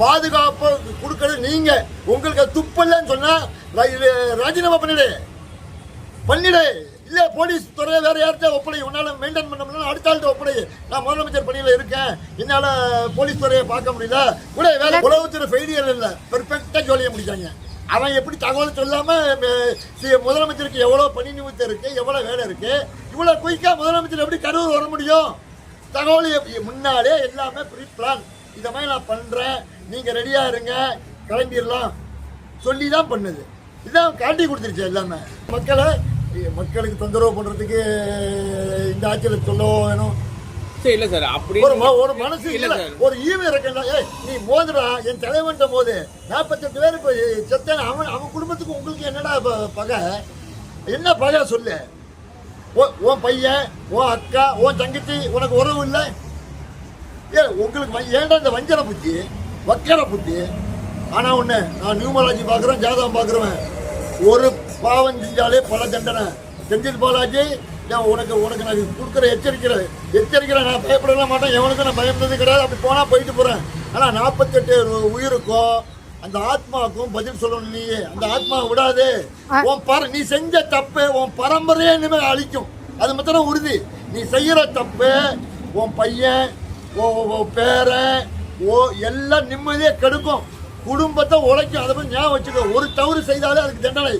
பாதுகாப்பு கொடுக்கறது நீங்க. உங்களுக்கு துப்பல்லன்னு சொன்னா ராஜினாமா பண்ணிடு. பண்ணிடு. இல்ல போலீஸ் துறையை வேற யார்கிட்ட ஒப்படை உன்னால மெயின்டைன் பண்ண முடியல அடுத்த ஆள்கிட்ட ஒப்படை. நான் முதலமைச்சர் பணியில இருக்கேன். என்னால போலீஸ் துறையை பார்க்க முடியல. கூட வேற உளவுத்துறை ஃபெயிலியர் இல்ல. பெர்ஃபெக்டா ஜோலியை முடிச்சாங்க அவன் எப்படி தகவல் சொல்லாம ம- சி- முதலமைச்சருக்கு எவ்வளவு பணி நிமித்தம் இருக்கு எவ்வளவு வேலை இருக்கு இவ்வளவு குயிக்கா முதலமைச்சர் எப்படி கரூர் வர முடியும்? தகவல் முன்னாலே எல்லாமே ப்ரீ பிளான் இந்த மாதிரி நான் பண்றேன். நீங்க ரெடியா இருங்க. கிளம்பிடலாம். சொல்லி தான் பண்ணுது. இதான் காட்டி கொடுத்துருச்சு எல்லாமே. மக்களை மக்களுக்கு தொந்தரவு பண்றதுக்கு இந்த ஆட்சியில் சொல்லவோ வேணும் சரி இல்ல சார் அப்படி ஒரு ஒரு மனசு இல்ல. ஒரு ஈவு இருக்கா ஏய் நீ மோதுடா. என் தலைவன்ட்ட போது நாற்பத்தெட்டு பேர் இப்போ செத்தன அவன் அவன் குடும்பத்துக்கு உங்களுக்கு என்னடா பகை? என்ன பகை சொல்லு? உன் உன் பையன் உன் அக்கா உன் தங்கச்சி உனக்கு உறவு இல்லை? ஏ உங்களுக்கு ஏன்டா இந்த வஞ்சன புத்தி? வக்கர புத்தி. ஆனா ஒண்ணு நான் நியூமராஜி பார்க்குறேன் ஜாதகம் பார்க்குறவன். ஒரு பாவம் செஞ்சாலே பல தண்டனை. செந்தில் பாலாஜி. நான் உனக்கு உனக்கு நான் கொடுக்குற எச்சரிக்கிற எச்சரிக்கிற நான் பயப்படவே மாட்டேன். எவனுக்கும் நான் பயப்படுறது கிடையாது. அப்படி போனா போயிட்டு போறேன். ஆனா நாற்பத்தெட்டு உயிருக்கும் அந்த ஆத்மாவுக்கும் பதில் சொல்லணும் நீ அந்த ஆத்மாவை விடாது. உன் பர நீ செஞ்ச தப்பு உன் பரம்பரையே இனிமேல் அழிக்கும். அது மாத்திரம் உறுதி. நீ செய்யற தப்பு உன் பையன் ஓ ஓ ஓ எல்லாம் நிம்மதியாக கெடுக்கும். குடும்பத்தை உழைக்கும். அதை போய் ஞாபகம் வச்சுக்கோ. ஒரு தவறு செய்தாலே அதுக்கு தண்டனை.